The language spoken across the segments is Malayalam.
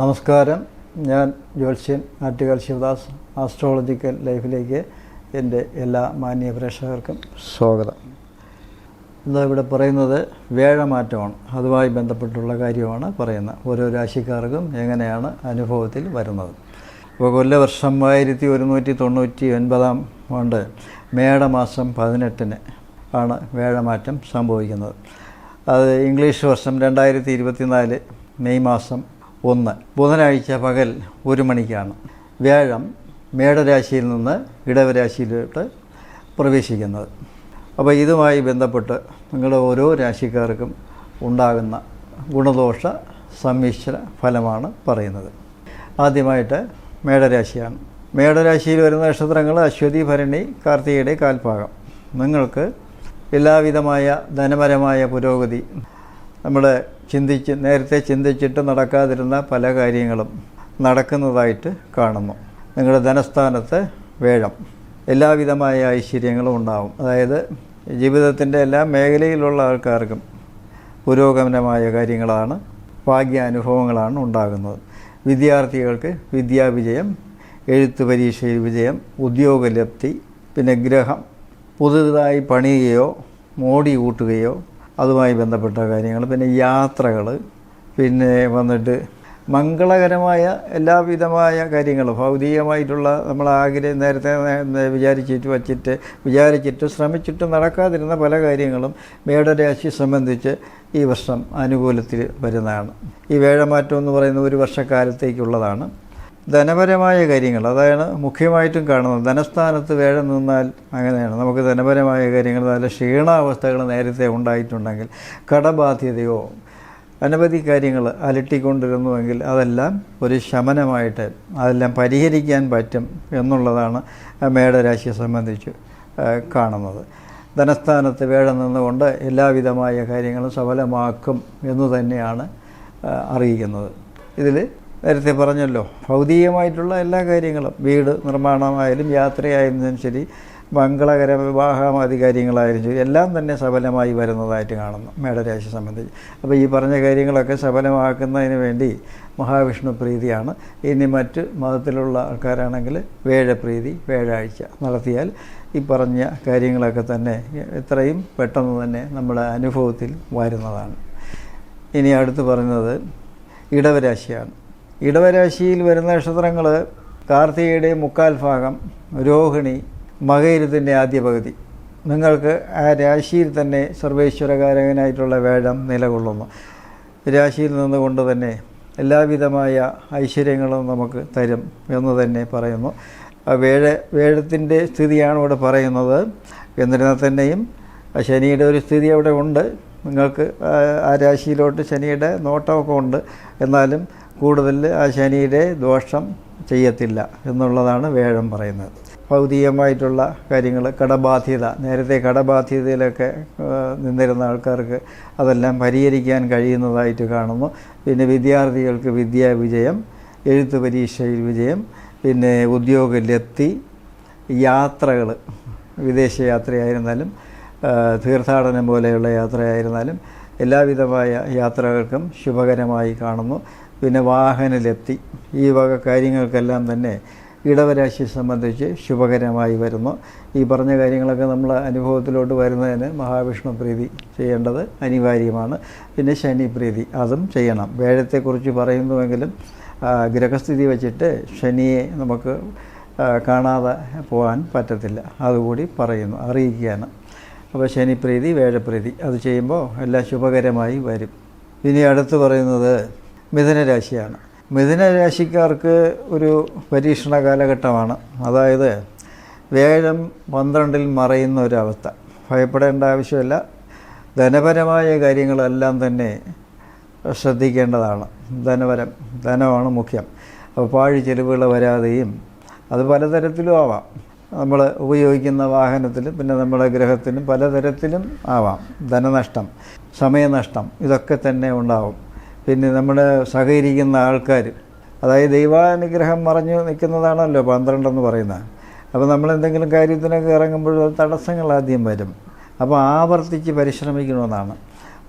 നമസ്കാരം. ഞാൻ ജ്യോത്സ്യൻ ആറ്റുകാൽ ശിവദാസ് ആസ്ട്രോളജിക്കൽ ലൈഫിലേക്ക് എന്റെ എല്ലാ മാന്യ പ്രേക്ഷകർക്കും സ്വാഗതം. എന്താ ഇവിടെ പറയുന്നത്? വേഴമാറ്റമാണ് അതുമായി ബന്ധപ്പെട്ടുള്ള കാര്യമാണ് പറയുന്നത്. ഓരോ രാശിക്കാർക്കും എങ്ങനെയാണ് അനുഭവത്തിൽ വരുന്നത്? ഇപ്പോൾ കൊല്ലവർഷം ആയിരത്തി ഒരുന്നൂറ്റി തൊണ്ണൂറ്റി ഒൻപതാം ആണ്ട് മേടമാസം പതിനെട്ടിന് ആണ് വേഴമാറ്റം സംഭവിക്കുന്നത്. അത് ഇംഗ്ലീഷ് വർഷം രണ്ടായിരത്തി ഇരുപത്തിനാല് മെയ് മാസം ഒന്ന്. ബുധനാഴ്ച പകൽ ഒരു മണിക്കാണ്. വ്യാഴം മേടരാശിയിൽ നിന്ന് ഇടവരാശിയിലോട്ട് പ്രവേശിക്കുന്നത്. അപ്പോൾ ഇതുമായി ബന്ധപ്പെട്ട് നിങ്ങളുടെ ഓരോ രാശിക്കാർക്കും ഉണ്ടാകുന്ന ഗുണദോഷ സമ്മിശ്ര ഫലമാണ് പറയുന്നത്. ആദ്യമായിട്ട് മേടരാശിയാണ്. മേടരാശിയിൽ വരുന്ന നക്ഷത്രങ്ങൾ അശ്വതി ഭരണി കാർത്തികയുടെ കാൽഭാഗം. നിങ്ങൾക്ക് എല്ലാവിധമായ ധനപരമായ പുരോഗതി നമ്മൾ ചിന്തിച്ച് നേരത്തെ ചിന്തിച്ചിട്ട് നടക്കാതിരുന്ന പല കാര്യങ്ങളും നടക്കുന്നതായിട്ട് കാണുന്നു. നിങ്ങളുടെ ധനസ്ഥാനത്ത് വേഴം. എല്ലാവിധമായ ഐശ്വര്യങ്ങളും ഉണ്ടാവും. അതായത് ജീവിതത്തിന്റെ എല്ലാ മേഖലയിലുള്ള ആൾക്കാർക്കും പുരോഗമനമായ കാര്യങ്ങളാണ് ഭാഗ്യാനുഭവങ്ങളാണ് ഉണ്ടാകുന്നത്. വിദ്യാർത്ഥികൾക്ക് വിദ്യാവിജയം എഴുത്ത് പരീക്ഷയിൽ വിജയം ഉദ്യോഗലബ്ധി പിന്നെ ഗ്രഹം. പുതുതായി പണിയുകയോ മോടി കൂട്ടുകയോ അതുമായി ബന്ധപ്പെട്ട കാര്യങ്ങൾ. പിന്നെ യാത്രകൾ പിന്നെ വന്നിട്ട് മംഗളകരമായ എല്ലാവിധമായ കാര്യങ്ങളും. ഭൗതികമായിട്ടുള്ള നമ്മൾ ആഗ്രഹം നേരത്തെ വിചാരിച്ചിട്ട് വച്ചിട്ട് വിചാരിച്ചിട്ട് ശ്രമിച്ചിട്ട് നടക്കാതിരുന്ന പല കാര്യങ്ങളും മേടരാശി സംബന്ധിച്ച് ഈ വർഷം അനുകൂലത്തിൽ വരുന്നതാണ്. ഈ വേഴമാറ്റം എന്ന് പറയുന്ന ഒരു വർഷക്കാലത്തേക്കുള്ളതാണ്. ധനപരമായ കാര്യങ്ങൾ അതാണ് മുഖ്യമായിട്ടും കാണുന്നത്. ധനസ്ഥാനത്ത് വേഴം നിന്നാൽ അങ്ങനെയാണ്. നമുക്ക് ധനപരമായ കാര്യങ്ങൾ നല്ല ക്ഷീണാവസ്ഥകൾ നേരത്തെ ഉണ്ടായിട്ടുണ്ടെങ്കിൽ കടബാധ്യതയോ അനവധി കാര്യങ്ങൾ അലട്ടിക്കൊണ്ടിരുന്നുവെങ്കിൽ അതെല്ലാം ഒരു ശമനമായിട്ട് അതെല്ലാം പരിഹരിക്കാൻ പറ്റും എന്നുള്ളതാണ് മേടരാശിയെ സംബന്ധിച്ച് കാണുന്നത്. ധനസ്ഥാനത്ത് വേഴം നിന്നുകൊണ്ട് എല്ലാവിധമായ കാര്യങ്ങളും സഫലമാക്കും എന്ന് തന്നെയാണ് അറിയിക്കുന്നത്. ഇതിൽ നേരത്തെ പറഞ്ഞല്ലോ ഭൗതികമായിട്ടുള്ള എല്ലാ കാര്യങ്ങളും വീട് നിർമ്മാണമായാലും യാത്രയായാലും ശരി മംഗളകര വിവാഹമാതി കാര്യങ്ങളായാലും ശരി എല്ലാം തന്നെ സഫലമായി വരുന്നതായിട്ട് കാണുന്നു മേടരാശി സംബന്ധിച്ച്. അപ്പോൾ ഈ പറഞ്ഞ കാര്യങ്ങളൊക്കെ സഫലമാക്കുന്നതിന് വേണ്ടി മഹാവിഷ്ണു പ്രീതിയാണ്. ഇനി മറ്റ് മതത്തിലുള്ള ആൾക്കാരാണെങ്കിൽ വേഴപ്രീതി വേഴാഴ്ച നടത്തിയാൽ ഈ പറഞ്ഞ കാര്യങ്ങളൊക്കെ തന്നെ എത്രയും പെട്ടെന്ന് തന്നെ നമ്മുടെ അനുഭവത്തിൽ വരുന്നതാണ്. ഇനി അടുത്ത് പറയുന്നത് ഇടവരാശിയാണ്. ഇടവരാശിയിൽ വരുന്ന നക്ഷത്രങ്ങൾ കാർത്തികയുടെ മുക്കാൽ ഭാഗം രോഹിണി മകയിരത്തിന്റെ ആദ്യ പകുതി. നിങ്ങൾക്ക് ആ രാശിയിൽ തന്നെ സർവേശ്വരകാരകനായിട്ടുള്ള വേഴം നിലകൊള്ളുന്നു. രാശിയിൽ നിന്നുകൊണ്ട് തന്നെ എല്ലാവിധമായ ഐശ്വര്യങ്ങളും നമുക്ക് തരും എന്ന് തന്നെ പറയുന്നു. വേഴ വേഴത്തിന്റെ സ്ഥിതിയാണ് ഇവിടെ പറയുന്നത്. എന്നിരുന്നാൽ തന്നെയും ശനിയുടെ ഒരു സ്ഥിതി അവിടെ ഉണ്ട്. നിങ്ങൾക്ക് ആ രാശിയിലോട്ട് ശനിയുടെ നോട്ടമൊക്കെ ഉണ്ട്. എന്നാലും കൂടുതൽ ആ ശനിയുടെ ദോഷം ചെയ്യത്തില്ല എന്നുള്ളതാണ് വേഴം പറയുന്നത്. ഭൗതികമായിട്ടുള്ള കാര്യങ്ങൾ കടബാധ്യത നേരത്തെ കടബാധ്യതയിലൊക്കെ നിന്നിരുന്ന ആൾക്കാർക്ക് അതെല്ലാം പരിഹരിക്കാൻ കഴിയുന്നതായിട്ട് കാണുന്നു. പിന്നെ വിദ്യാർത്ഥികൾക്ക് വിദ്യാ വിജയം എഴുത്ത് പരീക്ഷയിൽ വിജയം പിന്നെ ഉദ്യോഗ ലബ്ധി യാത്രകൾ വിദേശ യാത്രയായിരുന്നാലും തീർത്ഥാടനം പോലെയുള്ള യാത്രയായിരുന്നാലും എല്ലാവിധമായ യാത്രകൾക്കും ശുഭകരമായി കാണുന്നു. പിന്നെ വാഹന ലബ്ധി ഈ വക കാര്യങ്ങൾക്കെല്ലാം തന്നെ ഇടവരാശിയെ സംബന്ധിച്ച് ശുഭകരമായി വരുന്നു. ഈ പറഞ്ഞ കാര്യങ്ങളൊക്കെ നമ്മൾ അനുഭവത്തിലോട്ട് വരുന്നതിന് മഹാവിഷ്ണു പ്രീതി ചെയ്യേണ്ടത് അനിവാര്യമാണ്. പിന്നെ ശനി പ്രീതി അതും ചെയ്യണം. വേഴത്തെക്കുറിച്ച് പറയുന്നുവെങ്കിലും ഗ്രഹസ്ഥിതി വച്ചിട്ട് ശനിയെ നമുക്ക് കാണാതെ പോകാൻ പറ്റത്തില്ല. അതുകൂടി പറയുന്നു അറിയിക്കുകയാണ്. അപ്പോൾ ശനിപ്രീതി വേഴപ്രീതി അത് ചെയ്യുമ്പോൾ എല്ലാം ശുഭകരമായി വരും. ഇനി അടുത്ത് പറയുന്നത് മിഥുനരാശിയാണ്. മിഥുനരാശിക്കാർക്ക് ഒരു പരീക്ഷണ കാലഘട്ടമാണ്. അതായത് വേഴം പന്ത്രണ്ടിൽ മറയുന്ന ഒരവസ്ഥ. ഭയപ്പെടേണ്ട ആവശ്യമില്ല. ധനപരമായ കാര്യങ്ങളെല്ലാം തന്നെ ശ്രദ്ധിക്കേണ്ടതാണ്. ധനപരം ധനമാണ് മുഖ്യം. അപ്പോൾ പാഴ് ചെലവുകൾ വരാതെയും അത് പലതരത്തിലും ആവാം. നമ്മൾ ഉപയോഗിക്കുന്ന വാഹനത്തിലും പിന്നെ നമ്മുടെ ഗ്രഹത്തിലും പലതരത്തിലും ആവാം. ധനനഷ്ടം സമയനഷ്ടം ഇതൊക്കെ തന്നെ ഉണ്ടാവും. പിന്നെ നമ്മുടെ സഹകരിക്കുന്ന ആൾക്കാർ. അതായത് ദൈവാനുഗ്രഹം മറഞ്ഞു നിൽക്കുന്നതാണല്ലോ പന്ത്രണ്ടെന്ന് പറയുന്നത്. അപ്പോൾ നമ്മൾ എന്തെങ്കിലും കാര്യത്തിനൊക്കെ ഇറങ്ങുമ്പോൾ തടസ്സങ്ങൾ ആദ്യം വരും. അപ്പോൾ ആവർത്തിച്ച് പരിശ്രമിക്കണമെന്നാണ്.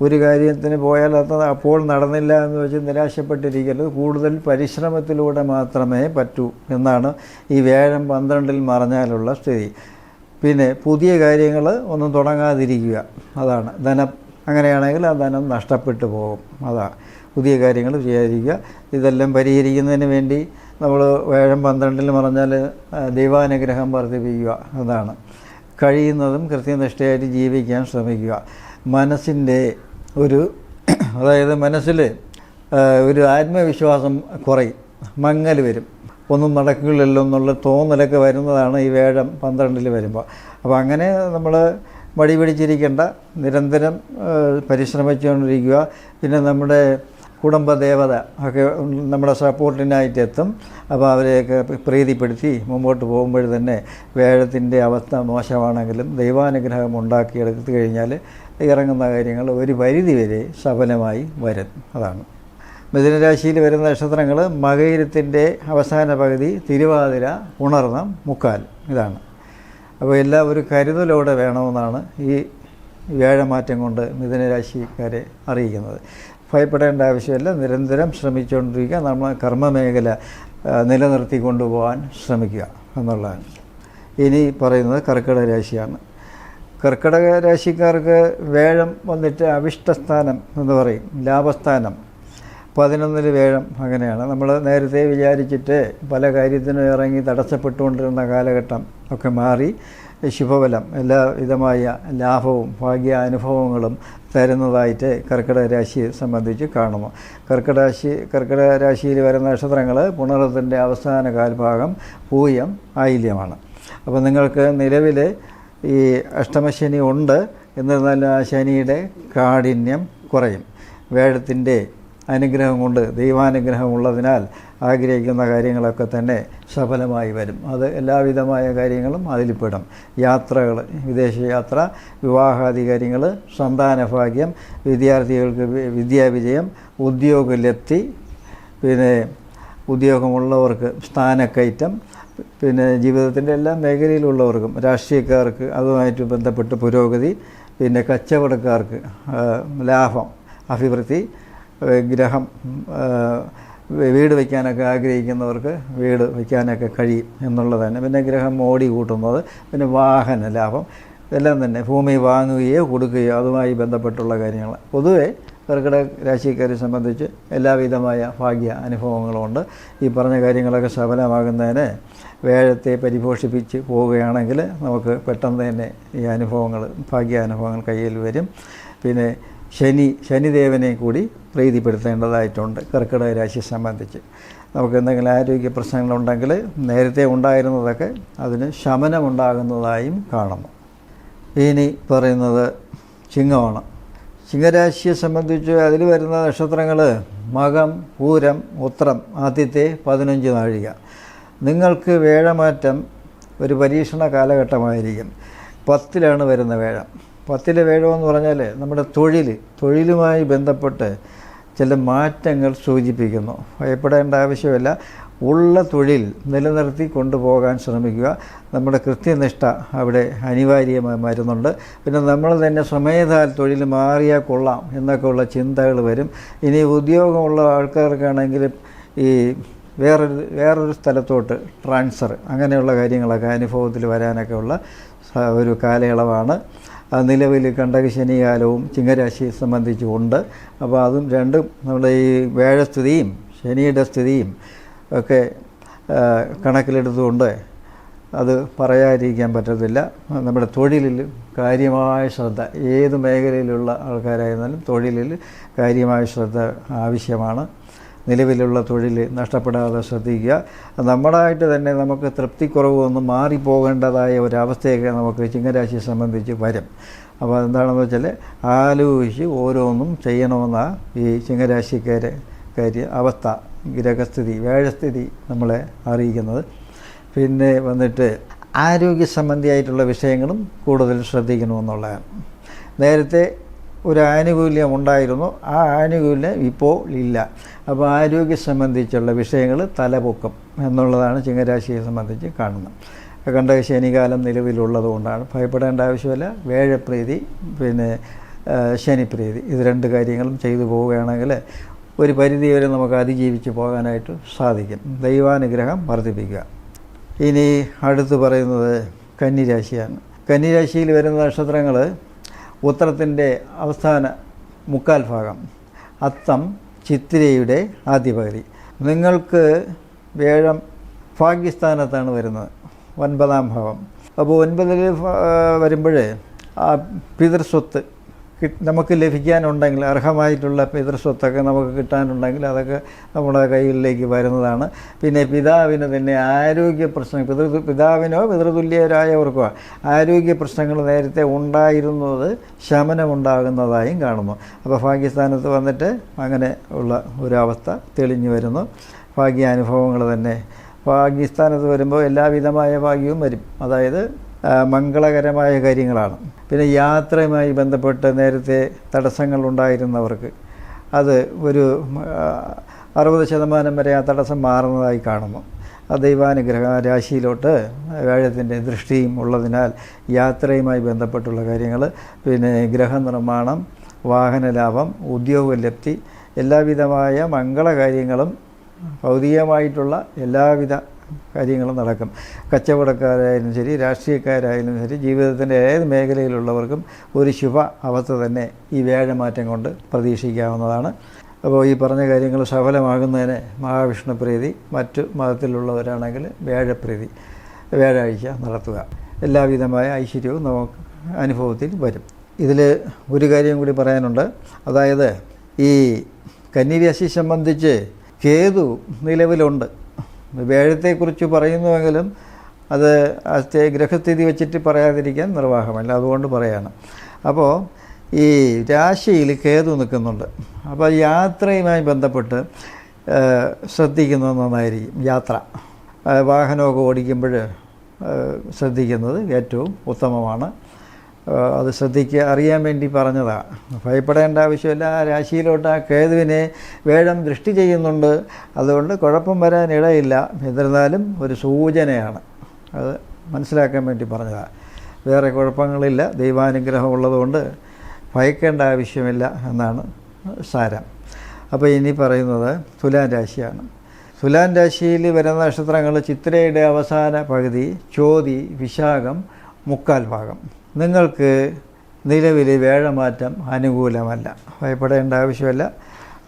ഒരു കാര്യത്തിന് പോയാൽ അത് അപ്പോൾ നടന്നില്ല എന്ന് വെച്ച് നിരാശപ്പെട്ടിരിക്കരുത്. കൂടുതൽ പരിശ്രമത്തിലൂടെ മാത്രമേ പറ്റൂ എന്നാണ് ഈ വ്യാഴം പന്ത്രണ്ടിൽ മറഞ്ഞാലുള്ള സ്ഥിതി. പിന്നെ പുതിയ കാര്യങ്ങൾ ഒന്നും തുടങ്ങാതിരിക്കുക. അതാണ് ധനം. അങ്ങനെയാണെങ്കിൽ ആ ധനം നഷ്ടപ്പെട്ടു പോകും. അതാ. പുതിയ കാര്യങ്ങൾ ചെയ്യാതിരിക്കുക ഇതെല്ലാം പരിഹരിക്കുന്നതിന് വേണ്ടി നമ്മൾ വേഴം പന്ത്രണ്ടിൽ പറഞ്ഞാൽ ദൈവാനുഗ്രഹം വർദ്ധിപ്പിക്കുക. അതാണ്. കഴിയുന്നതും കൃത്യനിഷ്ഠയായിട്ട് ജീവിക്കാൻ ശ്രമിക്കുക. മനസ്സിന്റെ ഒരു അതായത് മനസ്സിൽ ഒരു ആത്മവിശ്വാസം കുറയും. മങ്ങൽ വരും. ഒന്നും നടക്കില്ലല്ലോ എന്നുള്ള തോന്നലൊക്കെ വരുന്നതാണ് ഈ വേഴം പന്ത്രണ്ടിൽ വരുമ്പോൾ. അപ്പോൾ അങ്ങനെ നമ്മൾ മടി പിടിച്ചിരിക്കേണ്ട നിരന്തരം പരിശ്രമിച്ചുകൊണ്ടിരിക്കുക. പിന്നെ നമ്മുടെ കുടുംബദേവത ഒക്കെ നമ്മുടെ സപ്പോർട്ടിനായിട്ട് എത്തും അപ്പോൾ അവരെയൊക്കെ പ്രീതിപ്പെടുത്തി മുമ്പോട്ട് പോകുമ്പോൾ തന്നെ വേഴത്തിന്റെ അവസ്ഥ മോശമാണെങ്കിലും ദൈവാനുഗ്രഹം ഉണ്ടാക്കിയെടുത്തു കഴിഞ്ഞാൽ ഇറങ്ങുന്ന കാര്യങ്ങൾ ഒരു പരിധി വരെ സഫലമായി വരും. അതാണ്. മിഥുനരാശിയിൽ വരുന്ന നക്ഷത്രങ്ങൾ മകയിരത്തിന്റെ അവസാന പകുതി തിരുവാതിര ഉണർന്നം മുക്കാൽ. ഇതാണ്. അപ്പോൾ എല്ലാം ഒരു കരുതലോടെ വേണമെന്നാണ് ഈ വ്യാഴമാറ്റം കൊണ്ട് മിഥുനരാശിക്കാരെ അറിയിക്കുന്നത്. ഭയപ്പെടേണ്ട ആവശ്യമില്ല. നിരന്തരം ശ്രമിച്ചുകൊണ്ടിരിക്കുക. നമ്മൾ കർമ്മമേഖല നിലനിർത്തി കൊണ്ടുപോകാൻ ശ്രമിക്കുക എന്നുള്ളതാണ്. ഇനി പറയുന്നത് കർക്കിടക രാശിയാണ്. കർക്കിടക രാശിക്കാർക്ക് വേഴം വന്നിട്ട് അവിഷ്ടസ്ഥാനം എന്ന് പറയും. ലാഭസ്ഥാനം. പതിനൊന്നിൽ വേഴം അങ്ങനെയാണ്. നമ്മൾ നേരത്തെ വിചാരിച്ചിട്ട് പല കാര്യത്തിനും ഇറങ്ങി തടസ്സപ്പെട്ടുകൊണ്ടിരുന്ന കാലഘട്ടം ഒക്കെ മാറി. ശുഭഫലം എല്ലാ വിധമായ ലാഭവും ഭാഗ്യ അനുഭവങ്ങളും തരുന്നതായിട്ട് കർക്കിടക രാശിയെ സംബന്ധിച്ച് കാണുന്നു. കർക്കിടാശി കർക്കിടക രാശിയിൽ വരുന്ന നക്ഷത്രങ്ങൾ പുണറത്തിന്റെ അവസാന കാൽഭാഗം പൂയം ആയില്യമാണ്. അപ്പോൾ നിങ്ങൾക്ക് നിലവിൽ ഈ അഷ്ടമശനി ഉണ്ട്. എന്നിരുന്നാലും ആ ശനിയുടെ കാഠിന്യം കുറയും. വേഴത്തിന്റെ അനുഗ്രഹം കൊണ്ട് ദൈവാനുഗ്രഹം ഉള്ളതിനാൽ ആഗ്രഹിക്കുന്ന കാര്യങ്ങളൊക്കെ തന്നെ സഫലമായി വരും. അത് എല്ലാവിധമായ കാര്യങ്ങളും അതിൽപ്പെടും. യാത്രകൾ വിദേശയാത്ര വിവാഹാദി കാര്യങ്ങൾ സന്താനഭാഗ്യം വിദ്യാർത്ഥികൾക്ക് വിദ്യാവിജയം ഉദ്യോഗലബ്ധി പിന്നെ ഉദ്യോഗമുള്ളവർക്ക് സ്ഥാനക്കയറ്റം പിന്നെ ജീവിതത്തിന്റെ എല്ലാ മേഖലയിലുള്ളവർക്കും രാഷ്ട്രീയക്കാർക്ക് അതുമായിട്ട് ബന്ധപ്പെട്ട് പുരോഗതി പിന്നെ കച്ചവടക്കാർക്ക് ലാഭം അഭിവൃദ്ധി ഗ്രഹം വീട് വയ്ക്കാനൊക്കെ ആഗ്രഹിക്കുന്നവർക്ക് വീട് വയ്ക്കാനൊക്കെ കഴിയും എന്നുള്ളതാണ് പിന്നെ ഗ്രഹം ഓടി കൂട്ടുന്നത് പിന്നെ വാഹന ലാഭം ഇതെല്ലാം തന്നെ ഭൂമി വാങ്ങുകയോ കൊടുക്കുകയോ അതുമായി ബന്ധപ്പെട്ടുള്ള കാര്യങ്ങൾ പൊതുവേ കർക്കിടക രാശിക്കാരെ സംബന്ധിച്ച് എല്ലാവിധമായ ഭാഗ്യ അനുഭവങ്ങളുമുണ്ട് ഈ പറഞ്ഞ കാര്യങ്ങളൊക്കെ സഫലമാകുന്നതിന് വേഴത്തെ പരിപോഷിപ്പിച്ച് പോവുകയാണെങ്കിൽ നമുക്ക് പെട്ടെന്ന് തന്നെ ഈ അനുഭവങ്ങൾ ഭാഗ്യാനുഭവങ്ങൾ കയ്യിൽ വരും. പിന്നെ ശനി ശനിദേവനെ കൂടി പ്രീതിപ്പെടുത്തേണ്ടതായിട്ടുണ്ട്. കർക്കിടക രാശിയെ സംബന്ധിച്ച്. നമുക്ക് എന്തെങ്കിലും ആരോഗ്യ പ്രശ്നങ്ങളുണ്ടെങ്കിൽ നേരത്തെ ഉണ്ടായിരുന്നതൊക്കെ അതിന് ശമനമുണ്ടാകുന്നതായും കാണുന്നു. ഇനി പറയുന്നത് ചിങ്ങമാണ്. ചിങ്ങരാശിയെ സംബന്ധിച്ച് അതിൽ വരുന്ന നക്ഷത്രങ്ങൾ മകം പൂരം ഉത്രം ആദ്യത്തെ പതിനഞ്ച് നാഴിക. നിങ്ങൾക്ക് വേഴമാറ്റം ഒരു പരീക്ഷണ കാലഘട്ടമായിരിക്കും. പത്തിലാണ് വരുന്ന വേഴം. പത്തിലെ വേഴമെന്ന് പറഞ്ഞാൽ നമ്മുടെ തൊഴിൽ തൊഴിലുമായി ബന്ധപ്പെട്ട് ചില മാറ്റങ്ങൾ സൂചിപ്പിക്കുന്നു. ഭയപ്പെടേണ്ട ആവശ്യമില്ല. ഉള്ള തൊഴിൽ നിലനിർത്തി കൊണ്ടുപോകാൻ ശ്രമിക്കുക. നമ്മുടെ കൃത്യനിഷ്ഠ അവിടെ അനിവാര്യമായി വരുന്നുണ്ട് പിന്നെ നമ്മൾ തന്നെ സ്വമേധാൽ തൊഴിൽ മാറിയാൽ കൊള്ളാം എന്നൊക്കെയുള്ള ചിന്തകൾ വരും. ഇനി ഉദ്യോഗമുള്ള ആൾക്കാർക്കാണെങ്കിലും ഈ വേറൊരു വേറൊരു സ്ഥലത്തോട്ട് ട്രാൻസ്ഫർ അങ്ങനെയുള്ള കാര്യങ്ങളൊക്കെ അനുഭവത്തിൽ വരാനൊക്കെ ഉള്ള ഒരു കാലയളവാണ്. നിലവിൽ കണ്ടകശനികാലവും ചിങ്ങരാശിയെ സംബന്ധിച്ചുമുണ്ട് അപ്പോൾ അതും രണ്ടും നമ്മുടെ ഈ വേഴസ്ഥിതിയും ശനിയുടെ സ്ഥിതിയും ഒക്കെ കണക്കിലെടുത്തുകൊണ്ട് അത് പറയാതിരിക്കാൻ പറ്റത്തില്ല. നമ്മുടെ തൊഴിലിൽ കാര്യമായ ശ്രദ്ധ ഏത് മേഖലയിലുള്ള ആൾക്കാരായിരുന്നാലും തൊഴിലിൽ കാര്യമായ ശ്രദ്ധ ആവശ്യമാണ്. നിലവിലുള്ള തൊഴിൽ നഷ്ടപ്പെടാതെ ശ്രദ്ധിക്കുക. നമ്മളായിട്ട് തന്നെ നമുക്ക് തൃപ്തിക്കുറവൊന്നും മാറിപ്പോകേണ്ടതായ ഒരവസ്ഥയൊക്കെ നമുക്ക് ചിങ്ങരാശിയെ സംബന്ധിച്ച് വരും. അപ്പോൾ എന്താണെന്ന് വെച്ചാൽ ആലോചിച്ച് ഓരോന്നും ചെയ്യണമെന്നാണ് ഈ ചിങ്ങരാശിക്കാരെ കാര്യ അവസ്ഥ ഗ്രഹസ്ഥിതി വേഴസ്ഥിതി നമ്മളെ അറിയിക്കുന്നത്. പിന്നെ വന്നിട്ട് ആരോഗ്യ സംബന്ധിയായിട്ടുള്ള വിഷയങ്ങളും കൂടുതൽ ശ്രദ്ധിക്കണമെന്നുള്ളതാണ്. നേരത്തെ ഒരു ആനുകൂല്യം ഉണ്ടായിരുന്നു. ആ ആനുകൂല്യം ഇപ്പോൾ ഇല്ല. അപ്പോൾ ആരോഗ്യ സംബന്ധിച്ചുള്ള വിഷയങ്ങൾ തലപൊക്കം എന്നുള്ളതാണ് ചിങ്ങരാശിയെ സംബന്ധിച്ച് കാണുന്നത്. കണ്ട ശനികാലം നിലവിലുള്ളത് കൊണ്ടാണ് ഭയപ്പെടേണ്ട ആവശ്യമില്ല. വേഴപ്രീതി പിന്നെ ശനിപ്രീതി. ഇത് രണ്ട് കാര്യങ്ങളും ചെയ്തു പോവുകയാണെങ്കിൽ ഒരു പരിധി വരെ നമുക്ക് അതിജീവിച്ച് പോകാനായിട്ട് സാധിക്കും. ദൈവാനുഗ്രഹം വർദ്ധിപ്പിക്കുക. ഇനി അടുത്ത് പറയുന്നത് കന്നിരാശിയാണ്. കന്നിരാശിയിൽ വരുന്ന നക്ഷത്രങ്ങൾ ഉത്തരത്തിന്റെ അവസാന മുക്കാൽ ഭാഗം. അത്തം ചിത്തിരയുടെ ആദ്യ പകുതി നിങ്ങൾക്ക് വേഴം ഭാഗ്യസ്ഥാനത്താണ് വരുന്നത്. ഒൻപതാം ഭാവം അപ്പോൾ ഒൻപതിൽ വരുമ്പോൾ പിതൃസ്വത്ത് നമുക്ക് ലഭിക്കാനുണ്ടെങ്കിൽ അർഹമായിട്ടുള്ള പിതൃസ്വത്തൊക്കെ നമുക്ക് കിട്ടാനുണ്ടെങ്കിൽ അതൊക്കെ നമ്മുടെ കയ്യിലേക്ക് വരുന്നതാണ്. പിന്നെ പിതാവിന് തന്നെ ആരോഗ്യ പ്രശ്നം പിതൃ പിതാവിനോ പിതൃതുല്യരായവർക്കോ ആരോഗ്യ പ്രശ്നങ്ങൾ നേരത്തെ ഉണ്ടായിരുന്നത് ശമനമുണ്ടാകുന്നതായും കാണുന്നു. അപ്പോൾ ഭാഗ്യസ്ഥാനത്ത് വന്നിട്ട് അങ്ങനെ ഉള്ള ഒരവസ്ഥ തെളിഞ്ഞു വരുന്നു. ഭാഗ്യാനുഭവങ്ങൾ തന്നെ. പാകിസ്ഥാനത്ത് വരുമ്പോൾ എല്ലാവിധമായ ഭാഗ്യവും വരും. അതായത് മംഗളകരമായ കാര്യങ്ങളാണ്. പിന്നെ യാത്രയുമായി ബന്ധപ്പെട്ട് നേരത്തെ തടസ്സങ്ങൾ ഉണ്ടായിരുന്നവർക്ക് അത് ഒരു അറുപത് ശതമാനം വരെ ആ തടസ്സം മാറുന്നതായി കാണുന്നു. ആ ദൈവാനുഗ്രഹ രാശിയിലോട്ട് വ്യാഴത്തിന്റെ ദൃഷ്ടിയും ഉള്ളതിനാൽ യാത്രയുമായി ബന്ധപ്പെട്ടുള്ള കാര്യങ്ങൾ പിന്നെ ഗ്രഹനിർമ്മാണം വാഹനലാഭം ഉദ്യോഗലബ്ധി എല്ലാവിധമായ മംഗളകാര്യങ്ങളും ഭൗതികമായിട്ടുള്ള എല്ലാവിധ കാര്യങ്ങളും നടക്കും. കച്ചവടക്കാരായാലും ശരി രാഷ്ട്രീയക്കാരായാലും ശരി ജീവിതത്തിന്റെ ഏത് മേഖലയിലുള്ളവർക്കും ഒരു ശുഭ അവസ്ഥ തന്നെ ഈ വ്യാഴമാറ്റം കൊണ്ട് പ്രതീക്ഷിക്കാവുന്നതാണ്. അപ്പോൾ ഈ പറഞ്ഞ കാര്യങ്ങൾ സഫലമാകുന്നതിന് മഹാവിഷ്ണു പ്രീതി മറ്റു മതത്തിലുള്ളവരാണെങ്കിൽ വ്യാഴപ്രീതി വ്യാഴാഴ്ച നടത്തുക. എല്ലാവിധമായ ഐശ്വര്യവും നമുക്ക് അനുഭവത്തിൽ വരും. ഇതിൽ ഒരു കാര്യം കൂടി പറയാനുണ്ട്. അതായത് ഈ കന്നിരാശി സംബന്ധിച്ച് കേതു നിലവിലുണ്ട്. വ്യാഴത്തെക്കുറിച്ച് പറയുന്നുവെങ്കിലും അത് ഗ്രഹസ്ഥിതി വെച്ചിട്ട് പറയാതിരിക്കാൻ നിർവാഹമല്ല. അതുകൊണ്ട് പറയാണ്. അപ്പോൾ ഈ രാശിയിൽ കേതു നിൽക്കുന്നുണ്ട്. അപ്പോൾ യാത്രയുമായി ബന്ധപ്പെട്ട് ശ്രദ്ധിക്കുന്നത് നന്നായിരിക്കും. യാത്ര. വാഹനമൊക്കെ ഓടിക്കുമ്പോൾ ശ്രദ്ധിക്കുന്നത് ഏറ്റവും ഉത്തമമാണ്. അത് ശ്രദ്ധിക്കുക അറിയാൻ വേണ്ടി പറഞ്ഞതാണ് ഭയപ്പെടേണ്ട ആവശ്യമില്ല. ആ രാശിയിലോട്ട് ആ കേതുവിനെ വേഴം ദൃഷ്ടി ചെയ്യുന്നുണ്ട്. അതുകൊണ്ട് കുഴപ്പം വരാൻ ഇടയില്ല. എന്നിരുന്നാലും ഒരു സൂചനയാണ്. അത് മനസ്സിലാക്കാൻ വേണ്ടി പറഞ്ഞതാണ് വേറെ കുഴപ്പങ്ങളില്ല. ദൈവാനുഗ്രഹം ഉള്ളതുകൊണ്ട് ഭയക്കേണ്ട ആവശ്യമില്ല എന്നാണ് സാരം. അപ്പോൾ ഇനി പറയുന്നത് തുലാൻ രാശിയാണ്. തുലാൻ രാശിയിൽ വരുന്ന നക്ഷത്രങ്ങൾ ചിത്രയുടെ അവസാന പകുതി ചോതി വിശാഖം മുക്കാൽ ഭാഗം. നിങ്ങൾക്ക് നിലവിൽ വേഴമാറ്റം അനുകൂലമല്ല. ഭയപ്പെടേണ്ട ആവശ്യമില്ല.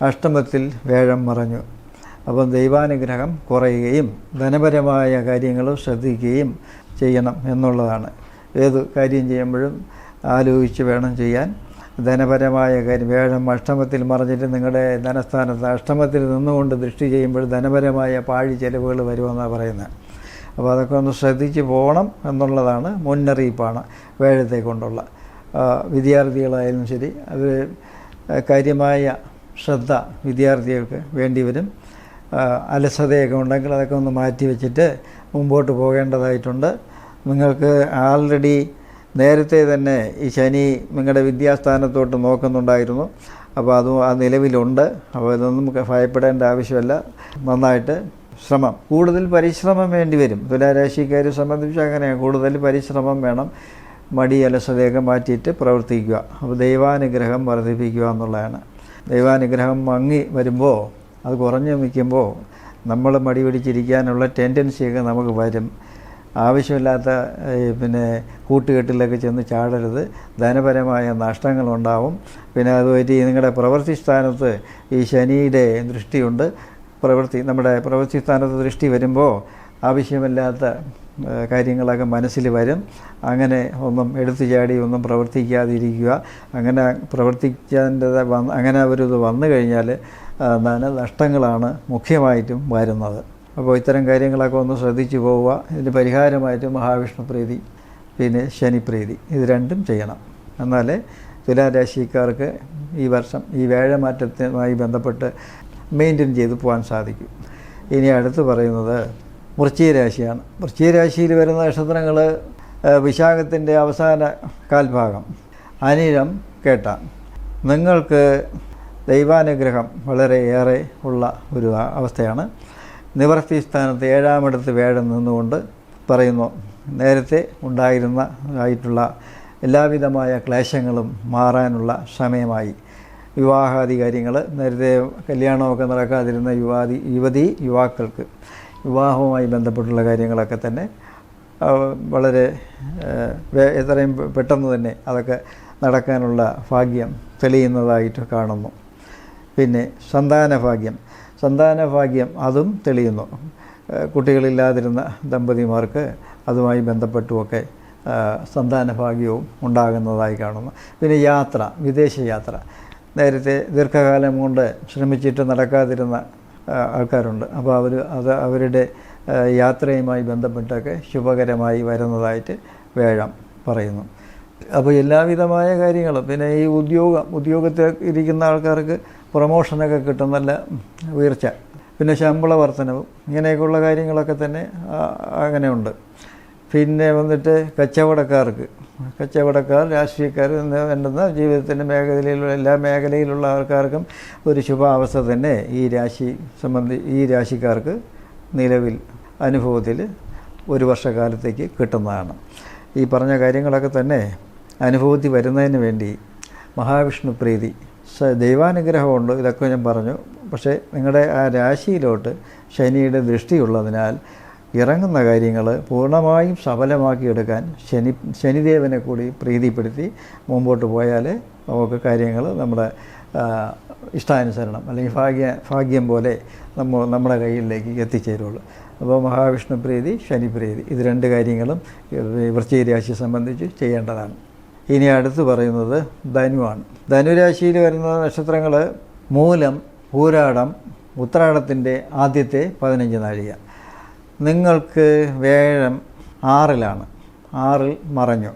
അഷ്ടമത്തിൽ വേഴം മറഞ്ഞു. അപ്പം ദൈവാനുഗ്രഹം കുറയുകയും ധനപരമായ കാര്യങ്ങൾ ശ്രദ്ധിക്കുകയും ചെയ്യണം എന്നുള്ളതാണ്. ഏത് കാര്യം ചെയ്യുമ്പോഴും ആലോചിച്ച് വേണം ചെയ്യാൻ. ധനപരമായ കാര്യം വേഴം അഷ്ടമത്തിൽ മറിഞ്ഞിട്ട് നിങ്ങളുടെ ധനസ്ഥാനത്ത് അഷ്ടമത്തിൽ നിന്നുകൊണ്ട് ദൃഷ്ടി ചെയ്യുമ്പോൾ ധനപരമായ പാഴി ചെലവുകൾ വരുമെന്നാണ് പറയുന്നത്. അപ്പോൾ അതൊക്കെ ഒന്ന് ശ്രദ്ധിച്ച് പോകണം എന്നുള്ളതാണ് മുന്നറിയിപ്പാണ് വേഴത്തെ കൊണ്ടുള്ള. വിദ്യാർത്ഥികളായാലും ശരി അവർ കാര്യമായ ശ്രദ്ധ വിദ്യാർത്ഥികൾക്ക് വേണ്ടി വരും. അലസതയൊക്കെ ഉണ്ടെങ്കിൽ അതൊക്കെ ഒന്ന് മാറ്റി വെച്ചിട്ട് മുമ്പോട്ട് പോകേണ്ടതായിട്ടുണ്ട്. നിങ്ങൾക്ക് ആൾറെഡി നേരത്തെ തന്നെ ഈ ശനി നിങ്ങളുടെ വിദ്യാസ്ഥാനത്തോട്ട് നോക്കുന്നുണ്ടായിരുന്നു. അപ്പോൾ അതും ആ നിലവിലുണ്ട്. അപ്പോൾ ഇതൊന്നും ഭയപ്പെടേണ്ട ആവശ്യമല്ല. നന്നായിട്ട് ശ്രമം. കൂടുതൽ പരിശ്രമം വേണ്ടി വരും. തുലാരാശിക്കാരെ സംബന്ധിച്ച് അങ്ങനെയാണ്. കൂടുതൽ പരിശ്രമം വേണം. മടി അലസതയൊക്കെ മാറ്റിയിട്ട് പ്രവർത്തിക്കുക. അപ്പോൾ ദൈവാനുഗ്രഹം വർദ്ധിപ്പിക്കുക എന്നുള്ളതാണ്. ദൈവാനുഗ്രഹം മങ്ങി വരുമ്പോൾ അത് കുറഞ്ഞു നിൽക്കുമ്പോൾ നമ്മൾ മടി പിടിച്ചിരിക്കാനുള്ള ടെൻഡൻസിയൊക്കെ നമുക്ക് വരും. ആവശ്യമില്ലാത്ത പിന്നെ കൂട്ടുകെട്ടിലൊക്കെ ചെന്ന് ചാടരുത്. ധനപരമായ നഷ്ടങ്ങളുണ്ടാവും. പിന്നെ അതുപോലെ നിങ്ങളുടെ പ്രവൃത്തി സ്ഥാനത്ത് ഈ ശനിയുടെ ദൃഷ്ടിയുണ്ട്. പ്രവൃത്തി നമ്മുടെ പ്രവൃത്തി സ്ഥാനത്ത് ദൃഷ്ടി വരുമ്പോൾ ആവശ്യമില്ലാത്ത കാര്യങ്ങളൊക്കെ മനസ്സിൽ വരും. അങ്ങനെ ഒന്നും എടുത്തു ചാടി ഒന്നും പ്രവർത്തിക്കാതിരിക്കുക. അങ്ങനെ പ്രവർത്തിക്കേണ്ടത് വന്ന് അങ്ങനെ ഒരു വന്നു കഴിഞ്ഞാൽ നല്ല നഷ്ടങ്ങളാണ് മുഖ്യമായിട്ടും വരുന്നത്. അപ്പോൾ ഇത്തരം കാര്യങ്ങളൊക്കെ ഒന്ന് ശ്രദ്ധിച്ചു പോവുക. ഇതിന് പരിഹാരമായിട്ട് മഹാവിഷ്ണു പ്രീതി പിന്നെ ശനിപ്രീതി ഇത് രണ്ടും ചെയ്യണം. എന്നാലേ തുലാരാശിക്കാർക്ക് ഈ വർഷം ഈ വേഴമാറ്റത്തുമായി ബന്ധപ്പെട്ട് മെയിന്റെയിൻ ചെയ്ത് പോകാൻ സാധിക്കും. ഇനി അടുത്ത് പറയുന്നത് വൃശ്ചിക രാശിയാണ്. വൃശ്ചിക രാശിയിൽ വരുന്ന നക്ഷത്രങ്ങൾ വിശാഖത്തിന്റെ അവസാന കാൽഭാഗം അനിരം കേട്ട. നിങ്ങൾക്ക് ദൈവാനുഗ്രഹം ഏറെ ഉള്ള ഒരു അവസ്ഥയാണ്. നിവർത്തി സ്ഥാനത്ത് ഏഴാമിടത്ത് വേഴം നിന്നുകൊണ്ട് പറയുന്നു നേരത്തെ ഉണ്ടായിരുന്ന ആയിട്ടുള്ള എല്ലാവിധമായ ക്ലേശങ്ങളും മാറാനുള്ള സമയമായി. വിവാഹാദി കാര്യങ്ങൾ നേരത്തെ കല്യാണമൊക്കെ നടക്കാതിരുന്ന യുവാതി യുവതി യുവാക്കൾക്ക് വിവാഹവുമായി ബന്ധപ്പെട്ടുള്ള കാര്യങ്ങളൊക്കെ തന്നെ വളരെ എത്രയും പെട്ടെന്ന് തന്നെ അതൊക്കെ നടക്കാനുള്ള ഭാഗ്യം തെളിയുന്നതായിട്ട് കാണുന്നു. പിന്നെ സന്താന ഭാഗ്യം. സന്താന ഭാഗ്യം അതും തെളിയുന്നു. കുട്ടികളില്ലാതിരുന്ന ദമ്പതിമാർക്ക് അതുമായി ബന്ധപ്പെട്ടുമൊക്കെ സന്താന ഭാഗ്യവും ഉണ്ടാകുന്നതായി കാണുന്നു. പിന്നെ യാത്ര വിദേശ യാത്ര. നേരത്തെ ദീർഘകാലം കൊണ്ട് ശ്രമിച്ചിട്ട് നടക്കാതിരുന്ന ആൾക്കാരുണ്ട്. അപ്പോൾ അവർ അത് അവരുടെ യാത്രയുമായി ബന്ധപ്പെട്ടൊക്കെ ശുഭകരമായി വരുന്നതായിട്ട് വേഴം പറയുന്നു. അപ്പോൾ എല്ലാവിധമായ കാര്യങ്ങളും പിന്നെ ഈ ഉദ്യോഗം ഉദ്യോഗത്തിൽ ഇരിക്കുന്ന ആൾക്കാർക്ക് പ്രൊമോഷനൊക്കെ കിട്ടും നല്ല ഉയർച്ച. പിന്നെ ശമ്പള വർധനവും ഇങ്ങനെയൊക്കെയുള്ള കാര്യങ്ങളൊക്കെ തന്നെ അങ്ങനെയുണ്ട്. പിന്നെ വന്നിട്ട് കച്ചവടക്കാർക്ക്. കച്ചവടക്കാർ രാഷ്ട്രീയക്കാർ വേണ്ടുന്ന ജീവിതത്തിന്റെ മേഖലയിലുള്ള എല്ലാ മേഖലയിലുള്ള ആൾക്കാർക്കും ഒരു ശുഭാവസ്ഥ തന്നെ ഈ രാശി സംബന്ധി ഈ രാശിക്കാർക്ക് നിലവിൽ അനുഭവത്തിൽ ഒരു വർഷക്കാലത്തേക്ക് കിട്ടുന്നതാണ്. ഈ പറഞ്ഞ കാര്യങ്ങളൊക്കെ തന്നെ അനുഭവത്തിൽ വരുന്നതിന് വേണ്ടി മഹാവിഷ്ണു പ്രീതി ദൈവാനുഗ്രഹമുണ്ട് ഇതൊക്കെ ഞാൻ പറഞ്ഞു. പക്ഷേ നിങ്ങളുടെ ആ രാശിയിലോട്ട് ശനിയുടെ ദൃഷ്ടിയുള്ളതിനാൽ ഇറങ്ങുന്ന കാര്യങ്ങൾ പൂർണമായും സഫലമാക്കിയെടുക്കാൻ ശനി ശനിദേവനെ കൂടി പ്രീതിപ്പെടുത്തി മുമ്പോട്ട് പോയാൽ നമുക്ക് കാര്യങ്ങൾ നമ്മുടെ ഇഷ്ടാനുസരണം അല്ലെങ്കിൽ ഭാഗ്യ ഭാഗ്യം പോലെ നമ്മൾ നമ്മുടെ കയ്യിലേക്ക് എത്തിച്ചേരുള്ളൂ. അപ്പോൾ മഹാവിഷ്ണു പ്രീതി ശനി പ്രീതി ഇത് രണ്ട് കാര്യങ്ങളും ഈ വൃശ്ചിക രാശി സംബന്ധിച്ച് ചെയ്യേണ്ടതാണ്. ഇനി അടുത്ത് പറയുന്നത് ധനുവാണ്. ധനുരാശിയിൽ വരുന്ന നക്ഷത്രങ്ങൾ മൂലം പൂരാടം ഉത്രാടത്തിന്റെ ആദ്യത്തെ പതിനഞ്ച് നാഴിക. നിങ്ങൾക്ക് വേഴം ആറിലാണ്. ആറിൽ മറഞ്ഞു.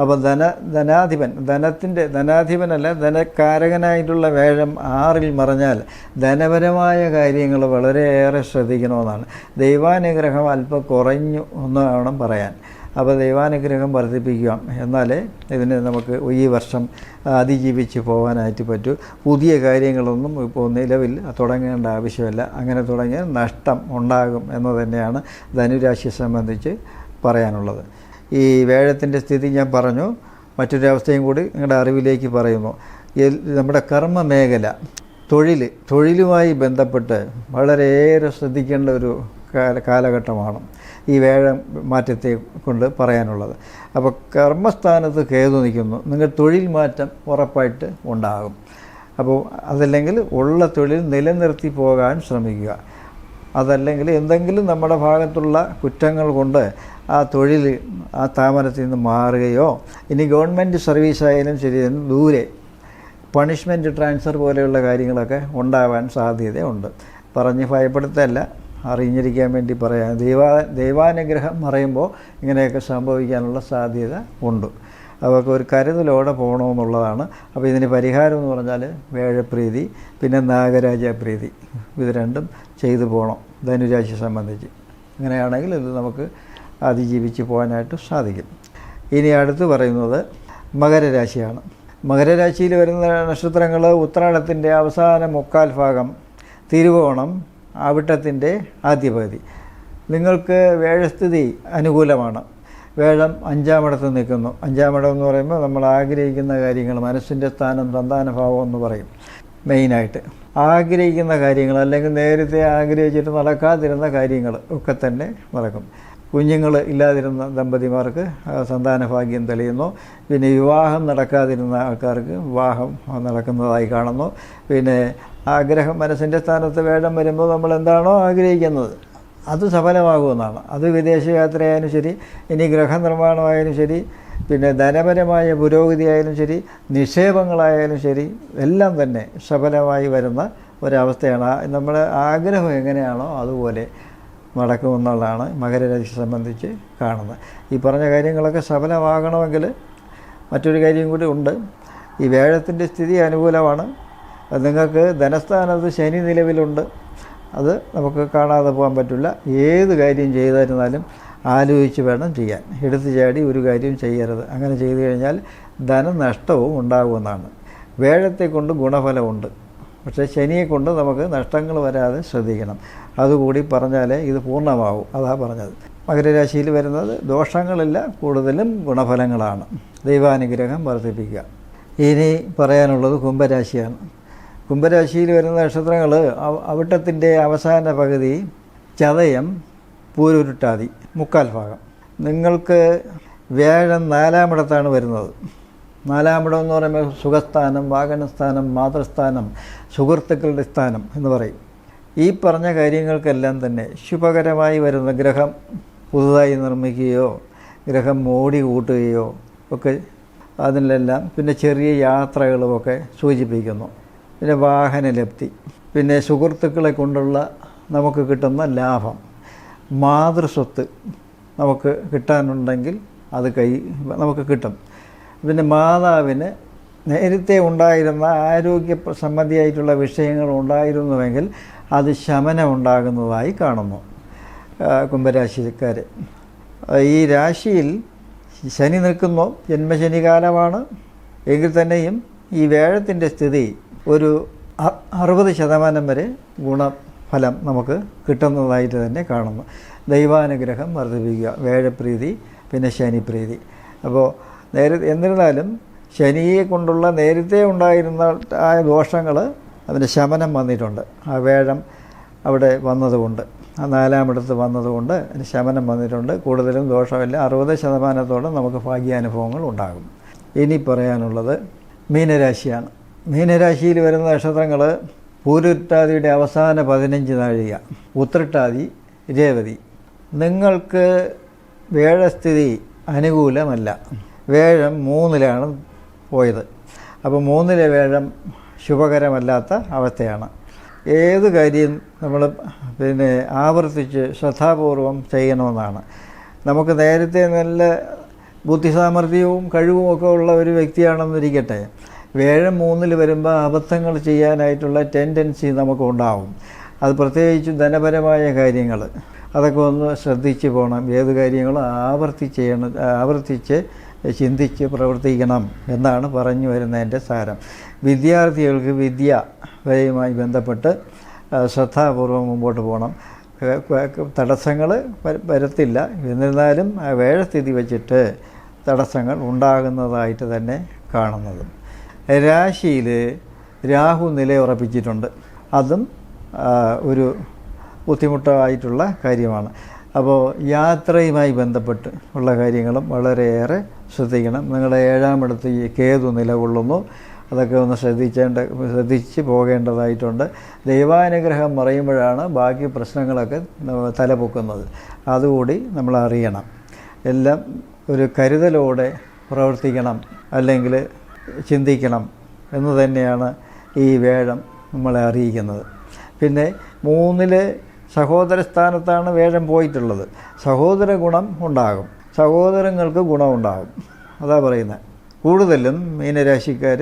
അപ്പോൾ ധന ധനാധിപൻ ധനത്തിന്റെ ധനാധിപനല്ല ധനകാരകനായിട്ടുള്ള വേഴം ആറിൽ മറഞ്ഞാൽ ധനപരമായ കാര്യങ്ങൾ വളരെയേറെ ശ്രദ്ധിക്കണമെന്നാണ്. ദൈവാനുഗ്രഹം അല്പം കുറഞ്ഞു എന്ന് വേണം പറയാൻ. അപ്പോൾ ദൈവാനുഗ്രഹം വർദ്ധിപ്പിക്കുക. എന്നാലേ ഇതിനെ നമുക്ക് ഈ വർഷം അതിജീവിച്ച് പോകാനായിട്ട് പറ്റൂ. പുതിയ കാര്യങ്ങളൊന്നും ഇപ്പോൾ നിലവിൽ തുടങ്ങേണ്ട ആവശ്യമില്ല. അങ്ങനെ തുടങ്ങിയാൽ നഷ്ടം ഉണ്ടാകും എന്ന് തന്നെയാണ് ധനുരാശിയെ സംബന്ധിച്ച് പറയാനുള്ളത്. ഈ വേഴത്തിന്റെ സ്ഥിതി ഞാൻ പറഞ്ഞു. മറ്റൊരവസ്ഥയും കൂടി നിങ്ങളുടെ അറിവിലേക്ക് പറയുന്നു. നമ്മുടെ കർമ്മ മേഖല തൊഴിൽ തൊഴിലുമായി ബന്ധപ്പെട്ട് വളരെയേറെ ശ്രദ്ധിക്കേണ്ട ഒരു കാല കാലഘട്ടമാണ്. ഈ വേഴം മാറ്റത്തെ കൊണ്ട് പറയാനുള്ളത്. അപ്പോൾ കർമ്മസ്ഥാനത്ത് കേതു നിൽക്കുന്നു. നിങ്ങൾ തൊഴിൽ മാറ്റം ഉറപ്പായിട്ട് ഉണ്ടാകും. അപ്പോൾ അതല്ലെങ്കിൽ ഉള്ള തൊഴിൽ നിലനിർത്തി പോകാൻ ശ്രമിക്കുക. അതല്ലെങ്കിൽ എന്തെങ്കിലും നമ്മുടെ ഭാഗത്തുള്ള കുറ്റങ്ങൾ കൊണ്ട് ആ തൊഴിൽ ആ സ്ഥാപനത്തിൽ നിന്ന് മാറുകയോ ഇനി ഗവൺമെന്റ് സർവീസ് ആയാലും ശരി ദൂരെ പണിഷ്മെന്റ് ട്രാൻസ്ഫർ പോലെയുള്ള കാര്യങ്ങളൊക്കെ ഉണ്ടാവാൻ സാധ്യതയുണ്ട്. പറഞ്ഞ് ഭയപ്പെടുത്തല്ല. അറിഞ്ഞിരിക്കാൻ വേണ്ടി പറയാം. ദൈവ ദൈവാനുഗ്രഹം പറയുമ്പോൾ ഇങ്ങനെയൊക്കെ സംഭവിക്കാനുള്ള സാധ്യത ഉണ്ട്. അവർക്ക് ഒരു കരുതലോടെ പോകണമെന്നുള്ളതാണ്. അപ്പോൾ ഇതിന് പരിഹാരം എന്ന് പറഞ്ഞാൽ വേഴപ്രീതി പിന്നെ നാഗരാജ പ്രീതി ഇത് രണ്ടും ചെയ്തു പോകണം ധനുരാശിയെ സംബന്ധിച്ച്. അങ്ങനെയാണെങ്കിൽ ഇത് നമുക്ക് അതിജീവിച്ച് പോകാനായിട്ട് സാധിക്കും. ഇനി അടുത്ത് പറയുന്നത് മകരരാശിയാണ്. മകരരാശിയിൽ വരുന്ന നക്ഷത്രങ്ങൾ ഉത്രാടത്തിന്റെ അവസാന മുക്കാൽ ഭാഗം തിരുവോണം അവിട്ടത്തിന്റെ ആദ്യ പകുതി നിങ്ങൾക്ക് വേഴസ്ഥിതി അനുകൂലമാണ്. വേഴം അഞ്ചാമിടത്ത് നിൽക്കുന്നു. അഞ്ചാമിടം എന്ന് പറയുമ്പോൾ നമ്മൾ ആഗ്രഹിക്കുന്ന കാര്യങ്ങൾ മനസ്സിന്റെ സ്ഥാനം സന്താനഭാവം എന്ന് പറയും മെയിനായിട്ട്. ആഗ്രഹിക്കുന്ന കാര്യങ്ങൾ അല്ലെങ്കിൽ നേരത്തെ ആഗ്രഹിച്ചിട്ട് നടക്കാതിരുന്ന കാര്യങ്ങൾ ഒക്കെ തന്നെ നടക്കും. കുഞ്ഞുങ്ങൾ ഇല്ലാതിരുന്ന ദമ്പതിമാർക്ക് സന്താനഭാഗ്യം സന്താന ഭാഗ്യം തെളിയുന്നു. പിന്നെ വിവാഹം നടക്കാതിരുന്ന ആൾക്കാർക്ക് വിവാഹം നടക്കുന്നതായി കാണുന്നു. പിന്നെ ആഗ്രഹം മനസ്സിന്റെ സ്ഥാനത്ത് വേഷം വരുമ്പോൾ നമ്മൾ എന്താണോ ആഗ്രഹിക്കുന്നത്. അത് സഫലമാകുമെന്നാണ്. അത് വിദേശയാത്രയായാലും ശരി ഇനി ഗ്രഹനിർമ്മാണമായാലും ശരി പിന്നെ ധനപരമായ പുരോഗതി ആയാലും ശരി നിക്ഷേപങ്ങളായാലും ശരി എല്ലാം തന്നെ സഫലമായി വരുന്ന ഒരവസ്ഥയാണ്. നമ്മുടെ ആഗ്രഹം എങ്ങനെയാണോ അതുപോലെ നടക്കുമെന്നുള്ളതാണ് മകരരാശിയെ സംബന്ധിച്ച് കാണുന്നത്. ഈ പറഞ്ഞ കാര്യങ്ങളൊക്കെ സഫലമാകണമെങ്കിൽ മറ്റൊരു കാര്യം കൂടി ഉണ്ട്. ഈ വേഴത്തിന്റെ സ്ഥിതി അനുകൂലമാണ്. നിങ്ങൾക്ക് ധനസ്ഥാനത്ത് ശനി നിലവിലുണ്ട്. അത് നമുക്ക് കാണാതെ പോകാൻ പറ്റില്ല. ഏത് കാര്യം ചെയ്തിരുന്നാലും ആലോചിച്ച് വേണം ചെയ്യാൻ. എടുത്തു ചാടി ഒരു കാര്യം ചെയ്യരുത്. അങ്ങനെ ചെയ്തു കഴിഞ്ഞാൽ ധനനഷ്ടവും ഉണ്ടാകുമെന്നാണ്. വേഴത്തെ കൊണ്ട് ഗുണഫലമുണ്ട്. പക്ഷേ ശനിയെ കൊണ്ട് നമുക്ക് നഷ്ടങ്ങൾ വരാതെ ശ്രദ്ധിക്കണം. അതുകൂടി പറഞ്ഞാലേ ഇത് പൂർണമാവും. അതാ പറഞ്ഞത്. മകരരാശിയിൽ വരുന്നത് ദോഷങ്ങളില്ല കൂടുതലും ഗുണഫലങ്ങളാണ്. ദൈവാനുഗ്രഹം വർദ്ധിപ്പിക്കുക. ഇനി പറയാനുള്ളത് കുംഭരാശിയാണ്. കുംഭരാശിയിൽ വരുന്ന നക്ഷത്രങ്ങൾ അവിട്ടത്തിന്റെ അവസാന പകുതി ചതയം പൂരുരുട്ടാതി മുക്കാൽ ഭാഗം. നിങ്ങൾക്ക് വ്യാഴം നാലാമിടത്താണ് വരുന്നത്. നാലാമിടം എന്ന് പറയുമ്പോൾ സുഖസ്ഥാനം വാഹനസ്ഥാനം മാതൃസ്ഥാനം സുഹൃത്തുക്കളുടെ സ്ഥാനം എന്ന് പറയും. ഈ പറഞ്ഞ കാര്യങ്ങൾക്കെല്ലാം തന്നെ ശുഭകരമായി വരുന്ന ഗ്രഹം പുതുതായി നിർമ്മിക്കുകയോ ഗ്രഹം മോടി കൂട്ടുകയോ ഒക്കെ അതിലെല്ലാം പിന്നെ ചെറിയ യാത്രകളുമൊക്കെ സൂചിപ്പിക്കുന്നു. പിന്നെ വാഹനലബ്ധി. പിന്നെ സുഹൃത്തുക്കളെ കൊണ്ടുള്ള നമുക്ക് കിട്ടുന്ന ലാഭം. മാതൃസ്വത്ത് നമുക്ക് കിട്ടാനുണ്ടെങ്കിൽ അത് കൈ നമുക്ക് കിട്ടും. പിന്നെ മാതാവിന് നേരത്തെ ഉണ്ടായിരുന്ന ആരോഗ്യ സംബന്ധിയായിട്ടുള്ള വിഷയങ്ങൾ ഉണ്ടായിരുന്നുവെങ്കിൽ അത് ശമനം ഉണ്ടാകുന്നതായി കാണുന്നു കുംഭരാശിക്കാർ ഈ രാശിയിൽ ശനി നിൽക്കുന്നു ജന്മശനി കാലമാണ് എങ്കിൽ തന്നെയും ഈ വേഴത്തിന്റെ സ്ഥിതി ഒരു അറുപത് ശതമാനം വരെ ഗുണഫലം നമുക്ക് കിട്ടുന്നതായിട്ട് തന്നെ കാണുന്നു. ദൈവാനുഗ്രഹം വർദ്ധിപ്പിക്കുക വേഴപ്രീതി പിന്നെ ശനിപ്രീതി. അപ്പോൾ നേര എന്നിരുന്നാലും ശനിയെ കൊണ്ടുള്ള നേരത്തെ ഉണ്ടായിരുന്ന ആ ദോഷങ്ങൾ അതിന് ശമനം വന്നിട്ടുണ്ട്. ആ വേഴം അവിടെ വന്നതുകൊണ്ട് ആ നാലാമിടത്ത് വന്നതുകൊണ്ട് അതിന് ശമനം വന്നിട്ടുണ്ട്. കൂടുതലും ദോഷമില്ല. അറുപത് ശതമാനത്തോളം നമുക്ക് ഭാഗ്യാനുഭവങ്ങൾ ഉണ്ടാകും. ഇനി പറയാനുള്ളത് മീനരാശിയാണ്. മീനരാശിയിൽ വരുന്ന നക്ഷത്രങ്ങൾ പൂരുട്ടാതിയുടെ അവസാന പതിനഞ്ച് നാഴിക ഉത്രട്ടാതി രേവതി. നിങ്ങൾക്ക് വേഴസ്ഥിതി അനുകൂലമല്ല. വേഴം മൂന്നിലാണ് പോയത്. അപ്പോൾ മൂന്നിലെ വേഴം ശുഭകരമല്ലാത്ത അവസ്ഥയാണ്. ഏത് കാര്യം നമ്മൾ പിന്നെ ആവർത്തിച്ച് ശ്രദ്ധാപൂർവം ചെയ്യണമെന്നാണ്. നമുക്ക് നേരത്തെ നല്ല ബുദ്ധിസാമർഥ്യവും കഴിവും ഒക്കെ ഉള്ള ഒരു വ്യക്തിയാണെന്നിരിക്കട്ടെ. വേഴം മൂന്നിൽ വരുമ്പോൾ അബദ്ധങ്ങൾ ചെയ്യാനായിട്ടുള്ള ടെൻഡൻസി നമുക്ക് ഉണ്ടാവും അത് പ്രത്യേകിച്ചും ധനപരമായ കാര്യങ്ങൾ അതൊക്കെ ഒന്ന് ശ്രദ്ധിച്ച് പോകണം ഏത് കാര്യങ്ങളും ആവർത്തിച്ച് ചെയ്യണം ആവർത്തിച്ച് ചിന്തിച്ച് പ്രവർത്തിക്കണം എന്നാണ് പറഞ്ഞു വരുന്നതിന്റെ സാരം. വിദ്യാർത്ഥികൾക്ക് വിദ്യയുമായി ബന്ധപ്പെട്ട് ശ്രദ്ധാപൂർവം മുമ്പോട്ട് പോകണം തടസ്സങ്ങൾ വരത്തില്ല. എന്നിരുന്നാലും വേഴസ്ഥിതി വച്ചിട്ട് തടസ്സങ്ങൾ ഉണ്ടാകുന്നതായിട്ട് തന്നെ കാണുന്നത്. രാശിയിൽ രാഹു നിലയുറപ്പിച്ചിട്ടുണ്ട്. അതും ഒരു ബുദ്ധിമുട്ടായിട്ടുള്ള കാര്യമാണ്. അപ്പോൾ യാത്രയുമായി ബന്ധപ്പെട്ട് ഉള്ള കാര്യങ്ങളും വളരെയേറെ ശ്രദ്ധിക്കണം. നിങ്ങളുടെ ഏഴാമിടത്ത് ഈ കേതു നിലകൊള്ളുന്നു. അതൊക്കെ ഒന്ന് ശ്രദ്ധിച്ചേണ്ട ശ്രദ്ധിച്ച് പോകേണ്ടതായിട്ടുണ്ട്. ദൈവാനുഗ്രഹം പറയുമ്പോഴാണ് ബാക്കി പ്രശ്നങ്ങളൊക്കെ തലപൊക്കുന്നത്. അതുകൂടി നമ്മൾ അറിയണം എല്ലാം ഒരു കരുതലോടെ പ്രവർത്തിക്കണം. അല്ലെങ്കിൽ ചിന്തിക്കണം എന്ന് തന്നെയാണ് ഈ വേഴം നമ്മളെ അറിയിക്കുന്നത്. പിന്നെ മൂന്നിൽ സഹോദര സ്ഥാനത്താണ് വേഴം പോയിട്ടുള്ളത്. സഹോദര ഗുണം ഉണ്ടാകും. സഹോദരങ്ങൾക്ക് ഗുണമുണ്ടാകും. അതാ പറയുന്നത് കൂടുതലും മീനരാശിക്കാർ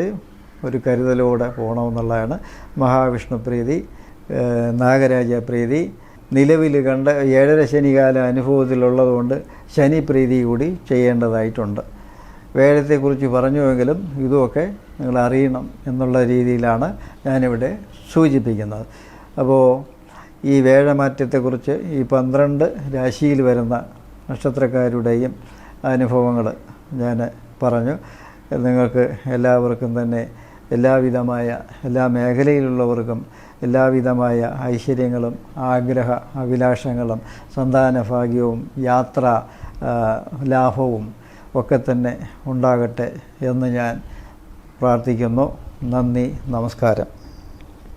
ഒരു കരുതലോടെ പോകണമെന്നുള്ളതാണ് മഹാവിഷ്ണു പ്രീതി നാഗരാജ പ്രീതി നിലവിൽ കണ്ട ഏഴര ശനികാല അനുഭവത്തിലുള്ളതുകൊണ്ട് ശനി പ്രീതി കൂടി ചെയ്യേണ്ടതായിട്ടുണ്ട്. വേഴത്തെക്കുറിച്ച് പറഞ്ഞുവെങ്കിലും ഇതുമൊക്കെ നിങ്ങൾ അറിയണം എന്നുള്ള രീതിയിലാണ് ഞാനിവിടെ സൂചിപ്പിക്കുന്നത്. അപ്പോൾ ഈ വേഴമാറ്റത്തെക്കുറിച്ച് ഈ പന്ത്രണ്ട് രാശിയിൽ വരുന്ന നക്ഷത്രക്കാരുടെയും അനുഭവങ്ങൾ ഞാൻ പറഞ്ഞു. നിങ്ങൾക്ക് എല്ലാവർക്കും തന്നെ എല്ലാവിധമായ എല്ലാ മേഖലയിലുള്ളവർക്കും എല്ലാവിധമായ ഐശ്വര്യങ്ങളും ആഗ്രഹ അഭിലാഷങ്ങളും സന്താനഭാഗ്യവും യാത്ര ലാഭവും ഒക്കെ തന്നെ ഉണ്ടാകട്ടെ എന്ന് ഞാൻ പ്രാർത്ഥിക്കുന്നു. നന്ദി നമസ്കാരം.